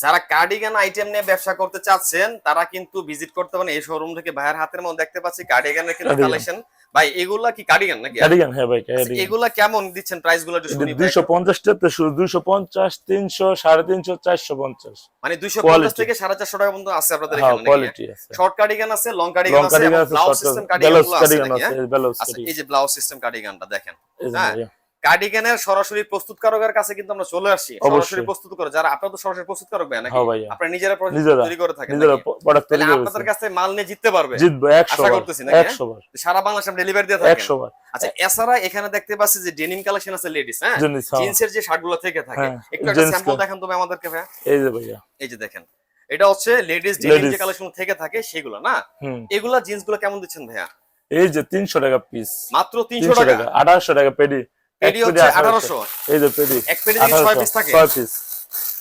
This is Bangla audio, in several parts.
যারা কার্ডিগান আইটেম নিয়ে ব্যবসা করতে চাচ্ছেন তারা কিন্তু ভিজিট করতে পারেন এই শোরুম থেকে ভাইয়ের হাতের মধ্যে দেখতে পাচ্ছি কার্ডিগানের কিন্তু কালেকশন ভাই এগুলা কি কার্ডিগান নাকি ক্যারিগান হ্যাঁ ভাই আচ্ছা, ক্যারিগান এগুলা কেমন দিচ্ছেন প্রাইসগুলো একটু শুনি ভাই। দুইশো পঞ্চাশটাতে শুরু দুইশো পঞ্চাশ তিনশো সাড়ে তিনশো চারশো পঞ্চাশ মানে দুইশো পঞ্চাশ quality। থেকে সাড়ে চারশো টাকা পর্যন্ত আছে আপনাদের হ্যাঁ এখানে নাকি? কোয়ালিটি আছে শর্ট কার্ডিগান আছে লং কার্ডিগান আছে কার্ডিগান আছে ব্লাউজ সিস্টেম কার্ডিগান ব্লাউজ আছে কার্ডিগান আছে হ্যাঁ? ব্লাউজ আচ্ছা কার্ডিগান এই যে ব্লাউজ সিস্টেম কার্ডিগানটা দেখেন হ্যাঁ। কার্ডিগানের সরাসরি প্রস্তুতকারকের কাছে কিন্তু আমরা চলে আসি। সরাসরি প্রস্তুত করে। যারা আপনারা তো সরাসরি প্রস্তুতকারক ভাই নাকি? হ্যাঁ আপনারা নিজেরা প্রস্তুত তৈরি করে থাকেন নিজেরা প্রোডাক্ট তৈরি তাহলে আপনাদের কাছে মাল নিয়ে জিততে পারবে। জিতবো একশো আশা করতেছি নাকি, হ্যাঁ? একশো বার সারা বাংলাদেশে ডেলিভারি দিয়ে থাকেন। একশো বার আচ্ছা এছাড়া এখানে দেখতে পাচ্ছি যে ডেনিম কালেকশন আছে লেডিস হ্যাঁ? হ্যাঁ। জিন্সের যে শার্টগুলো থেকে থাকে হ্যাঁ, একটু একটা স্যাম্পল। দেখান তুমি আমাদেরকে ভাই এই যে ভাইয়া। এই যে দেখেন। এটা হচ্ছে লেডিস ডেনিম যে কালেকশন থেকে থাকে সেগুলো না? এগুলা জিন্সগুলো কেমন দিচ্ছেন ভাইয়া? এই যে তিনশো টাকা পিস মাত্র তিনশো তিনশো টাকা? টাকা আঠারোশো টাকা পেডি। পেডি হচ্ছে 1800 এই যে পেডি এক ছয় আঠারোশো পিস থাকে ছয় পিস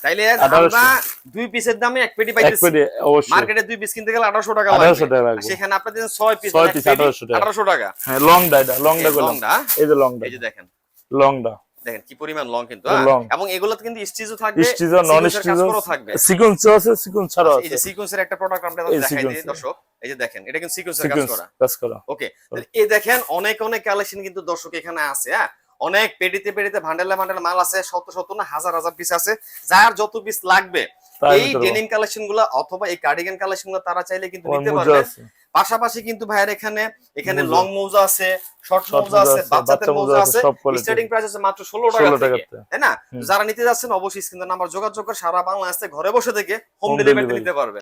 তাইলে আমরা দুই পিসের দামে এক পেটি এক পাইতেছি। পেডি অবশ্যই। মার্কেটে দুই পিস কিনতে গেলে আঠারোশো টাকা লাগবে। সেখানে আপনাদের ছয় পিস ছয় piece 1800 টাকা। আঠারোশো টাকা। হ্যাঁ লং ডা এটা লং ডা এই এই যে লং ডা এই যে দেখেন। লং ডা দেখেন কি পরিমাণ লং কিন্তু হ্যাঁ? এবং এগুলোতে কিন্তু স্টিচও থাকবে স্টিচ নন থাকবে। সিকোয়েন্স আছে সিকোয়েন্স ছাড়াও এই যে সিকোয়েন্সের একটা প্রোডাক্ট আমরা দেখাই দিই দর্শক। এই যে দেখেন এটা কিন্তু সিকোয়েন্সের কাজ করা। কাজ করা। ওকে এই দেখেন অনেক অনেক কালেকশন কিন্তু দর্শক এখানে আছে হ্যাঁ? অনেক পেডিতে পেডিতে ভান্ডেলে ভান্ডেলে মাল আছে শত শত না হাজার হাজার পিস আছে। যার যত পিস লাগবে এই ডেনিম কালেকশনগুলো অথবা এই কার্ডিগান কালেকশনগুলো তারা চাইলে কিন্তু নিতে পারবে। পাশাপাশি কিন্তু ভাইয়ের এখানে এখানে লং মোজা আছে শর্ট মোজা আছে বাচ্চাদের বাচ্চা মোজা আছে। স্টার্টিং প্রাইস আছে মাত্র ষোলো টাকা থেকে তাই না? যারা নিতে যাচ্ছেন অবশ্যই স্ক্রিনের নাম্বার যোগাযোগ করে সারা বাংলাদেশে ঘরে বসে থেকে হোম ডেলিভারি নিতে পারবে।